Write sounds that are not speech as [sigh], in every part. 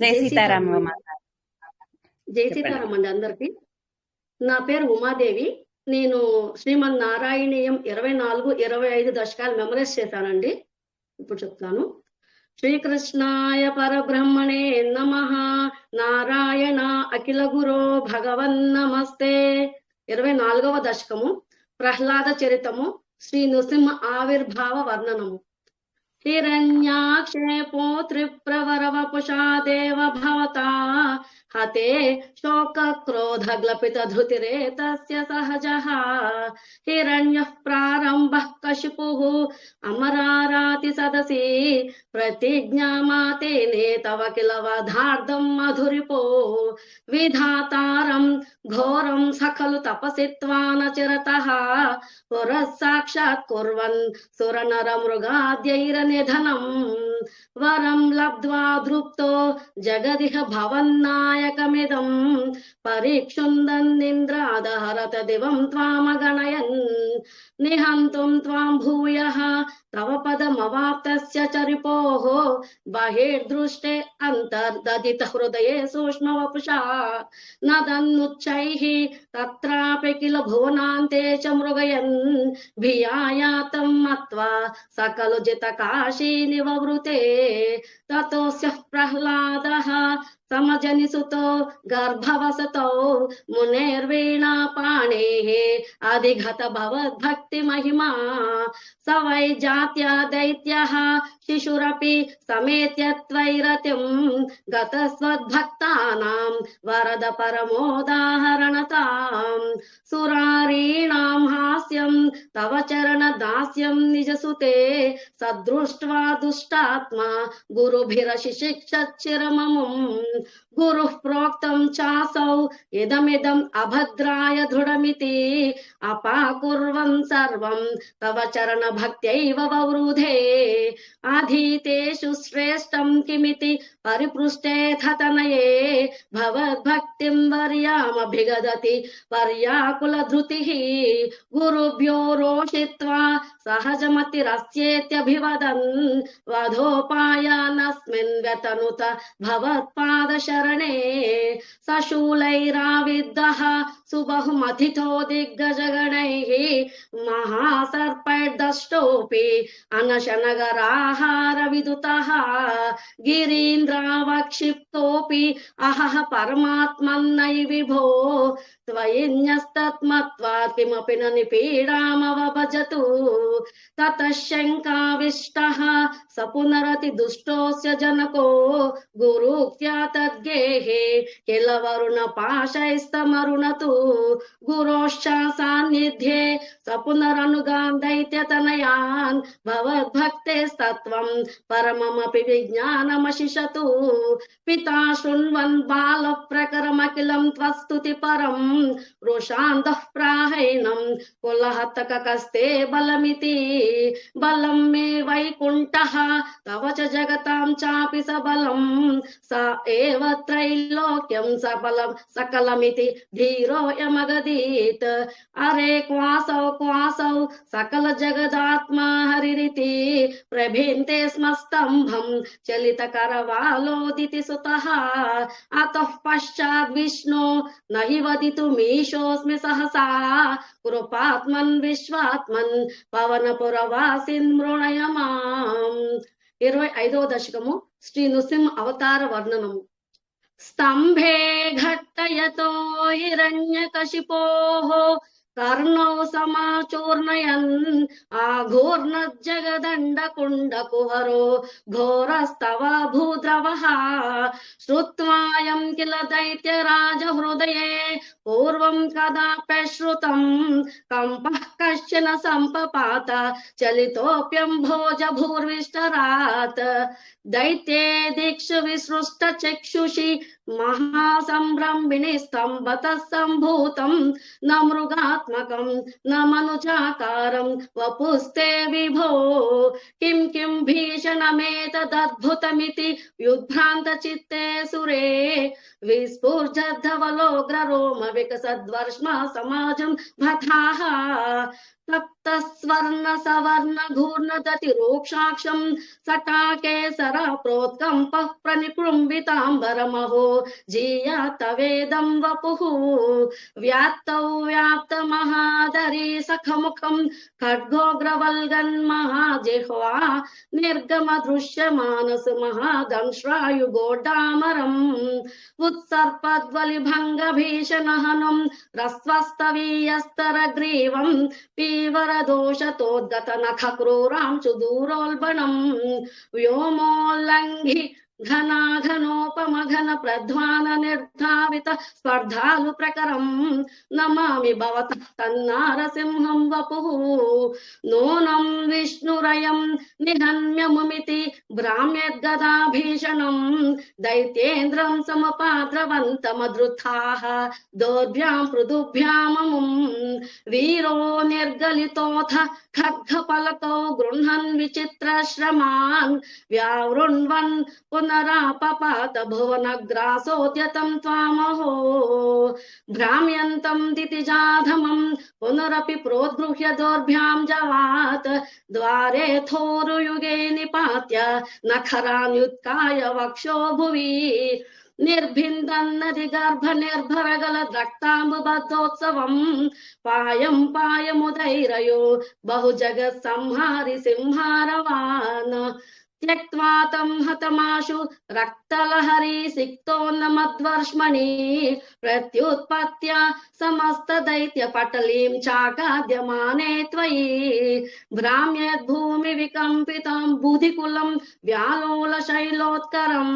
జై సీతారామ జై సీతారాం అండి అందరికి. నా పేరు ఉమాదేవి. నేను శ్రీమన్ నారాయణీయం ఇరవై నాలుగు ఇరవై ఐదు దశకాలు మెమరైజ్ చేశానండి. ఇప్పుడు చెప్తాను. శ్రీకృష్ణాయ పరబ్రహ్మణే నమ. నారాయణ అఖిల గురో భగవన్ నమస్తే. ఇరవై నాలుగవ దశకము. ప్రహ్లాద చరితము. శ్రీ నృసింహ ఆవిర్భావ వర్ణనము. हिरण्याक्षेपो त्रिप्रवरवपुषा देव हते शोकक्रोधग्लपितधृतिरेतस्य सहजः। हिरण्यः प्रारम्भः कशिपुः अमराराति सदसि। प्रतिज्ञामातेने तव किल वधार्धम् मधुरिपो। विधातारम् घोरम् स खलु तपसि न चिरतः। पुरः साक्षात् कुर्वन् सुरनरमृगाद्यैरनिधनम् वरम् लब्ध्वा धृप्तो जगदिह भवन्नाय नायकमिदम् परीक्षुन्दन्निन्द्रादहरत दिवम् त्वामगणयन्। निहन्तुम् त्वाम् भूयः। तव पदमवाप्तस्य च रिपोः बहिर्दृष्टे अन्तर्दधित हृदये न नदन्नुच्चैः तत्रापि किल भुवनान्ते च मृगयन्। भियायातं मत्वा निववृते ततोऽस्य प्रह्लादः। సమజనిసుతో గర్భవసతో మునేర్వీణా పాణే. అధిగత భవద్భక్తి మహిమా. స వై జాత్యా దైత్యः శిశురపి సమేత్య త్వైరతిం గతస్వద్భక్తానాం వరద పరమోదాహరణతాం. సురారీణాం హాస్యం తవ చరణ దాస్యం నిజసుతే సదృష్ట్వా దుష్టాత్మా. గురుభిరశిశిక్షచ్చిరమముం గురుః ప్రోక్తం చాసౌ ఇదమిదం అభద్రాయ దృఢమితి అపాకుర్వన్ సర్వం తవ చరణ భక్త్యైవ వవృధే అధీతేషు శ్రేష్టం కిమితి పరిపృష్టేథ తనయే భవద్భక్తిం వర్యామభిగదతి పర్యాకుల ధృతిః గురుభ్యో రోషిత్వా సహజమతిరస్యేత్యభివదన్ వధోపాయానస్మిన్ पादशरणे सशूलैराविद्धः सुबहुमथितो दिग्गजगणैः महासर्पैर्दष्टोऽपि अनशनगराहारविदुतः गिरीन्द्रावक्षिप्तोऽपि अहः परमात्मन्नै विभो स्वयञस्तत्मत्वात् न निपीडामवभजतु ततः शङ्काविष्टः स पुनरति दुष्टोऽस्य जनको। गुरुक्त्या तद्गेहे किल वरुणपाशैस्तमरुणतु गुरोश्च सान्निध्ये स पुनरनुगाम् दैत्यतनयान्। भवद्भक्तेस्तत्त्वम् परममपि विज्ञानमशिषतु। पिता शृण्वन् बालप्रकरमखिलम् त्वस्तुति परम् रोषान्तः प्राहैनं कुलहतककस्ते बलमिति। बलं मे वैकुण्ठः, तव च जगतां चापि सबलं स एव त्रैलोक्यं सबलं सकलमिति धीरोऽयमगदीत् अरे क्वासौ क्वासौ सकल जगदात्मा हरिरिति। प्रभिन्ते स्म स्तम्भं चलितकरवालोदिति सुतः। अतः पश्चाद् विष्णो न हि वदितुमीशोऽस्मि सहसा कृपात्मन् विश्वात्मन् పవనపురవాసిన్ మృణయ మాం ఇరవై ఐదవ దశకము శ్రీ నృసింహ అవతార వర్ణనము స్తంభే ఘట్టయతో హిరణ్యకశిపోః कर्णो समाचूर्णयन् आघूर्णज्जगदण्डकुण्डकुहरो घोरस्तव भूद्रवः श्रुत्वायम् किल दैत्यराजहृदये पूर्वं कदापि श्रुतम् कम्पः कश्चन सम्पपात चलितोऽप्यम्भोज भूर्विष्टरात् दैत्ये विसृष्ट विसृष्टचक्षुषि महासंभ्रमिणी स्तंभत संभूत न मृगात्मक, न मनुजाकार, वपुस्ते विभो। किं किं व्युभ्रांत चित्ते सुरे। विस्फुर्जद्धवलोग्ररोम विकसद्वर्ष्म समाजं भथा सप्तस्वर्ण सवर्ण घूर्ण दति रोक्षाक्षम सटाके सर प्रोत्कंप प्रनिकृम्बिताम्बरमहो जीया तवेदं वपुः। व्याप्तौ व्याप्तमहादरी सखमुखं खड्गोग्रवल्गन्महाजिह्वा निर्गमदृश्यमानसमहादंश्रायुगोडामरम् उत्सर्पद्वलिभङ्गभीषणहनुम् रस्वस्तवीयस्तरग्रीवम् पी వరదోషతోద్గత నఖ క్రూరాం సుదూరోల్బణం వ్యోమోల్లంఘి घनाघनोपमघनप्रध्वाननिर्धावित स्पर्धालुप्रकरम् नमामि भवतः तन्नारसिंहं वपुः नूनं विष्णुरयं निहन्यमुमिति भ्राम्यद्गदाभीषणं दैत्येन्द्रं समपाद्रवन्तमधृथाः दोर्भ्यां पृदुभ्याममुं वीरो निर्गलितोऽथ खड्गपलकौ गृह्णन् विचित्रश्रमान् व्यावृण्वन् पुन नरापपात भुवनग्रासोद्यतं त्वामहो। भ्राम्यन्तं दितिजाधमं पुनरपि प्रोद्गृह्य दोर्भ्यां जवात्। द्वारेऽथोरुयुगे निपात्य नखरान्युत्काय वक्षो भुवि। निर्भिन्दन्नरिगर्भनिर्भरगलद्रक्ताम्बुबद्धोत्सवम् पायं पायमुदैरयो बहुजगत्संहारि सिंहारवान् त्यक्त्वा तं हतमाशु रक्तलहरी सिक्तोन्नमद्वर्ष्मणि प्रत्युत्पत्त्या समस्तदैत्यपटलीं चाकाद्यमाने त्वयि। भ्राम्यद्भूमिविकम्पितं बुधिकुलं व्यालोलशैलोत्करं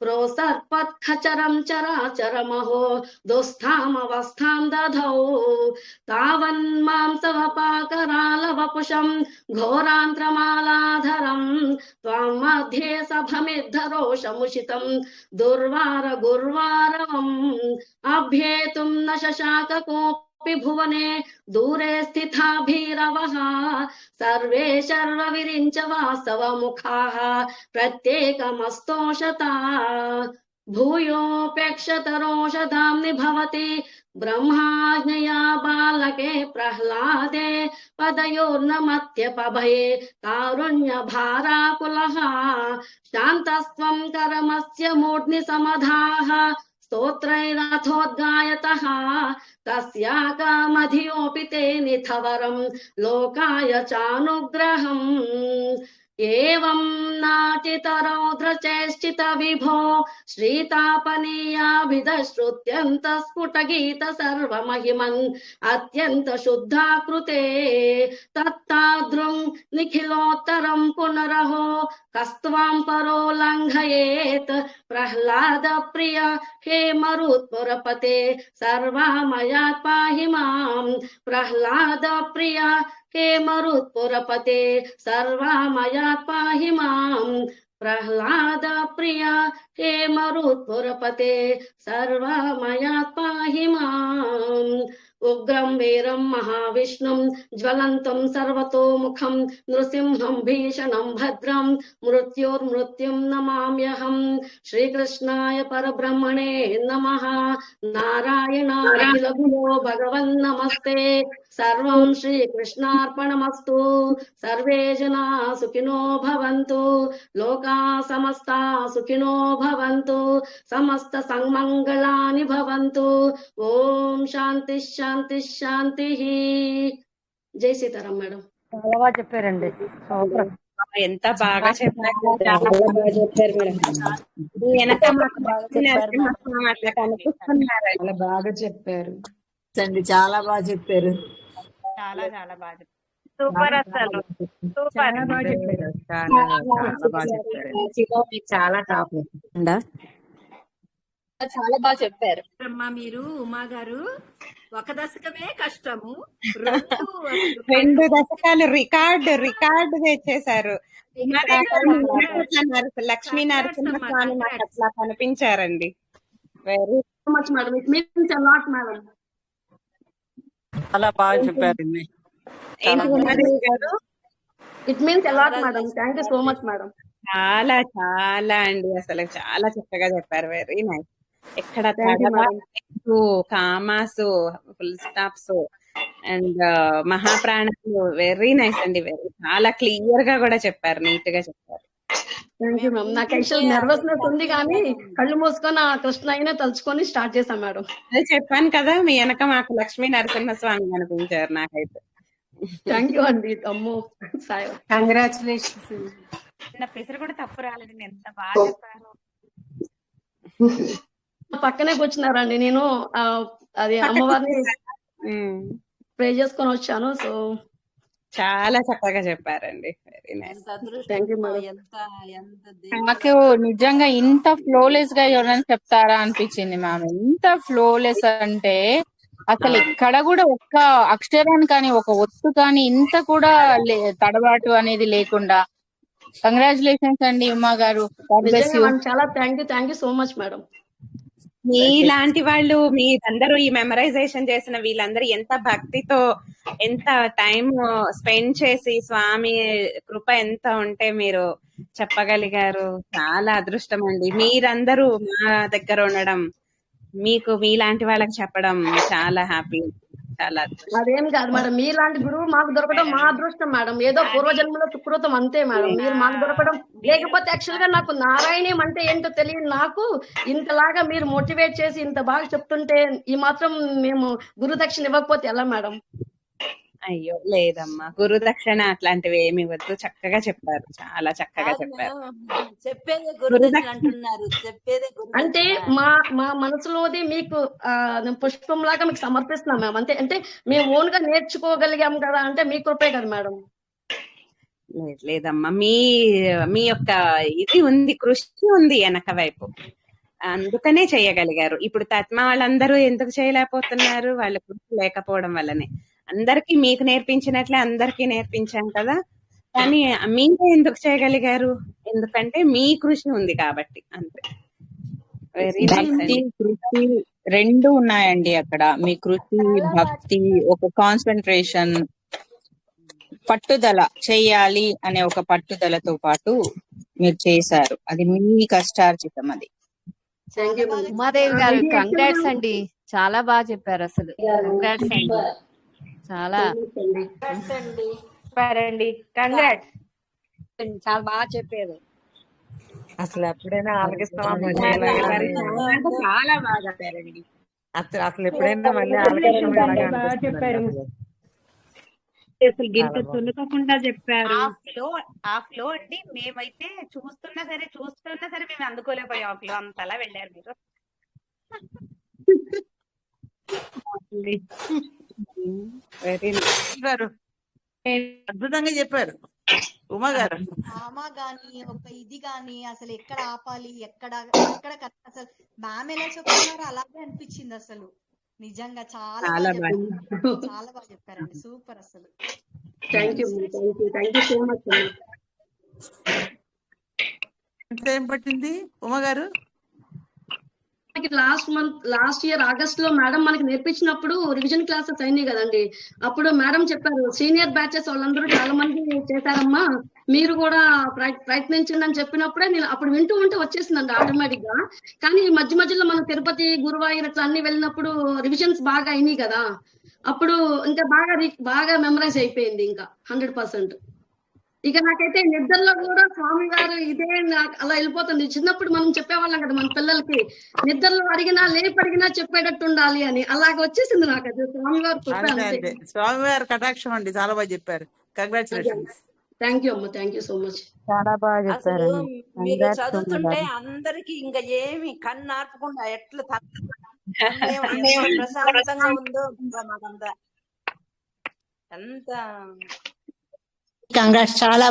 प्रोसर्पत्खचरं चराचरमहो दुःस्थामवस्थां दधौ। तावन्मांसवपाकरालवपुषं घोरान्त्रमालाधरं त्वा मध्ये सभमिद्धरोषमुषितम् दुर्वार गुर्वारम्। अभ्येतुम् न शशाक कोऽपि भुवने। दूरे स्थिता भीरवः। सर्वे शर्वविरिञ्च वास्तवमुखाः। प्रत्येकमस्तोषता। भूयोऽपेक्षतरोषधाम्नि भवति ब्रह्माज्ञया बालके प्रह्लादे पदयोर्नमत्यपभये कारुण्यभाराकुलः शान्तस्त्वम् करमस्य मूर्ध्नि समधाः स्तोत्रैरथोद्गायतः, तस्याकामधियोऽपि ते निथवरम् लोकाय चानुग्रहम्। एवम् नाटितरौद्रचेष्टित विभो श्रीतापनीयाभिधश्रुत्यन्त स्फुटगीत सर्वमहिमन् अत्यन्त शुद्धाकृते तत्तादृङ् निखिलोत्तरम् पुनरहो कस्त्वाम् परो लङ्घयेत् प्रह्लाद प्रिय हे मरुत्पुरपते सर्वामयात् पाहि माम् प्रह्लाद प्रिय हे मरुत्पुरपते सर्वामयात् पाहि माम् प्रह्लाद प्रिया हे मरुत्पुरपते सर्वामयात् पाहि माम् उग्रं वीरं, महाविष्णुं, ज्वलन्तं, सर्वतोमुखं, नृसिंहं, भीषणं, भद्रं, मृत्योर्मृत्युं नमाम्यहम् श्रीकृष्णाय परब्रह्मणे नमः। नारायणाखिलभुयो भगवन्नमस्ते सर्वं श्रीकृष्णार्पणमस्तु। सर्वे जना सुखिनो भवन्तु। लोका समस्ता सुखिनो भवन्तु। సమస్త సన్మంగళాని భవంతు ఓం శాంతి శాంతి శాంతి జై సీతారాం మేడం చాలా బాగా చెప్పారండి. ఎంత బాగా చెప్పారు చెప్పారు. మేడం. చాలా బాగా చెప్పారు. చాలా చాలా బాగా చెప్పారు. సూపర్ అసలు. సూపర్. చాలా టాప్ చాలా బాగా చెప్పారు. అమ్మా మీరు ఉమా గారు ఒక దశకమే కష్టము. [laughs] రెండు దశకాలు రికార్డ్ రికార్డ్ తెచ్చేశారు లక్ష్మీ నరసింహస్వామి నాకు అట్లా కనిపించారండి. Very much madam it means a lot madam చాలా బాగా చెప్పారండి. ఏంటి ఉమాదేవి గారు? It means a lot madam thank you so much madam చాలా చాలా అండి. అసలు చాలా చక్కగా చెప్పారు. వెరీ నైస్ ఎక్కడ. కామాసు ఫుల్ స్టాప్స్ అండ్ మహాప్రాణాలు వెరీ నైస్ అండి. వెరీ చాలా క్లియర్గా కూడా చెప్పారు. నీట్గా చెప్పారు. థ్యాంక్ యూ మ్యామ్ నాకు యాక్చువల్ నర్వస్నెస్ ఉంది కానీ కళ్ళు మూసుకొని ఆ కృష్ణయ్యనే తలుచుకొని స్టార్ట్ చేశాం మేడం అదే చెప్పాను కదా మీ వెనక మాకు లక్ష్మీ నరసింహస్వామి అనిపించారు నాకైతే. థ్యాంక్ యూ అండి. అమ్మో సాయి. కంగ్రాచులేషన్స్ చిన్న పెసరు కూడా తప్పు రాలేదు ఎంత బాగా చెప్పారు. పక్కనే కూర్చున్నారండి. నేను అది అమ్మవారిని. ప్రే చేసుకొని వచ్చాను సో. చాలా చక్కగా చెప్పారండి. నాకు నిజంగా ఇంత ఫ్లోలెస్గా ఎవరైనా చెప్తారా అనిపించింది మ్యామ్ ఎంత ఫ్లోలెస్ అంటే అసలు ఇక్కడ కూడా ఒక్క అక్షరం కానీ ఒక ఒత్తు కానీ ఇంత కూడా లే- తడబాటు అనేది లేకుండా. కంగ్రాచులేషన్స్ అండి ఉమా గారు. చాలా thank you thank you so much madam మీలాంటి వాళ్ళు మీరందరూ ఈ మెమరైజేషన్ చేసిన వీళ్ళందరూ ఎంత భక్తితో ఎంత టైం స్పెండ్ చేసి స్వామి కృప ఎంత ఉంటే మీరు చెప్పగలిగారు. చాలా అదృష్టం అండి. మీరందరూ మా దగ్గర ఉండడం మీకు మీలాంటి వాళ్ళకి చెప్పడం చాలా హ్యాపీ చాలా అదేం కాదు మేడం మీలాంటి గురువు మాకు దొరకడం మా అదృష్టం మేడం. ఏదో పూర్వజన్మలో సుకృతం అంతే మేడం. మీరు మాకు దొరకడం లేకపోతే యాక్చువల్గా నాకు నారాయణం అంటే ఏంటో తెలియదు నాకు ఇంతలాగా మీరు మోటివేట్ చేసి ఇంత బాగా చెప్తుంటే ఈ మాత్రం మేము గురు దక్షిణ ఇవ్వకపోతే ఎలా మేడం? అయ్యో! లేదమ్మా. గురు దక్షిణ అట్లాంటివి ఏమి వద్దు చక్కగా చెప్పారు. చాలా చక్కగా చెప్పారు. చెప్పేదే గురుదక్షిణ అంటున్నారు. చెప్పేదే అంటే మా మా మనసులోది మీకు పుష్పం లాగా మీకు సమర్పిస్తున్నాం మేము అంతే అంటే మేము ఓన్గా నేర్చుకోగలిగాం కదా అంటే మీ కృపే కదా మేడం. లేదు లేదమ్మా. మీ మీ యొక్క ఇది ఉంది కృషి ఉంది వెనక వైపు. అందుకనే చేయగలిగారు. ఇప్పుడు తత్మ వాళ్ళందరూ ఎందుకు చేయలేకపోతున్నారు? వాళ్ళ కృషి లేకపోవడం వల్లనే. అందరికీ మీకు నేర్పించినట్లే అందరికీ నేర్పించాం కదా. కానీ మీరే ఎందుకు చేయగలిగారు? ఎందుకంటే మీ కృషి ఉంది కాబట్టి అంతే. కృషి రెండు ఉన్నాయండి అక్కడ. మీ కృషి భక్తి ఒక కాన్సన్ట్రేషన్ పట్టుదల చేయాలి అనే ఒక పట్టుదలతో పాటు మీరు చేశారు. అది మీ కష్టార్జితం అది. ఉమాదేవి గారు కంగ్రాట్స్ అండి. చాలా బాగా చెప్పారు అసలు. కంగ్రాట్స్ అండి. చాలా చెప్పారండి కంగ్రాట్స్. చాలా బాగా చెప్పారు. అసలు ఎప్పుడైనా ఆలకిస్తామా చాలా బాగా చెప్పారండి. అసలు అసలు ఎప్పుడైనా మళ్ళీ ఆలకిస్తామా అసలు. గింత తునుకోకుండా చెప్పారు. ఆ ఫ్లో ఆ ఫ్లో అండి. మేమైతే చూస్తున్నా సరే చూస్తున్నా సరే మేము అందుకోలేకపోయాం ఆ ఫ్లో. అంతలా వెళ్ళారు మీరు. వెరీ గారు అద్భుతంగా చెప్పారు. ఉమా గారు. డ్రామా గాని ఒక ఇది గాని అసలు ఎక్కడ ఆపాలి ఎక్కడ ఎక్కడ అసలు మ్యామ్ ఎలా చెప్తున్నారో అలాగే అనిపించింది అసలు. నిజంగా చాలా చాలా బాగా. చెప్పారండి. సూపర్ అసలు. Thank you thank you thank you so much ఎంత ఏం పట్టింది? ఉమా గారు? మనకి లాస్ట్ మంత్ లాస్ట్ ఇయర్ ఆగస్ట్లో మేడం మనకి నేర్పించినప్పుడు రివిజన్ క్లాసెస్ అయినాయి కదండి. అప్పుడు మేడం చెప్పారు సీనియర్ బ్యాచెస్ వాళ్ళందరూ చాలా మంది చేశారమ్మా. మీరు కూడా ప్రయ- ప్రయత్నించండి అని చెప్పినప్పుడే నేను అప్పుడు వింటూ ఉంటే వచ్చేసిందండి ఆటోమేటిక్గా. కానీ మధ్య మధ్యలో మనం తిరుపతి గురువాయూర్ ఇట్లా అన్ని వెళ్ళినప్పుడు రివిజన్స్ బాగా అయినాయి కదా. అప్పుడు ఇంకా బాగా బాగా మెమరైజ్ అయిపోయింది ఇంకా హండ్రెడ్ పర్సెంట్ ఇక నాకైతే నిద్రలో కూడా స్వామి గారు ఇదే నాకు అలా వెళ్ళిపోతుంది. చిన్నప్పుడు మనం చెప్పేవాళ్ళం కదా మన పిల్లలకి నిద్రలో అడిగినా లేపు అడిగినా చెప్పేటట్టు ఉండాలి అని. అలాగ వచ్చేసింది నాకు అది. స్వామి అంతే అంతే. స్వామివారి కటాక్షం అండి. చాలా బాగా చెప్పారు. కంగ్రాచులేషన్స్ థ్యాంక్ యూ అమ్మ. థ్యాంక్ యూ సో మచ్ చాలా బాగా అసలు చెప్పారండి మీరు చదువుతుంటే అందరికి ఇంకా ఏమి కన్ను ఆర్పకుండా ఎట్లా ప్రశాంతంగా ఉందో మాకంతా. ఎంత కంగ్రాట్స్ చాలా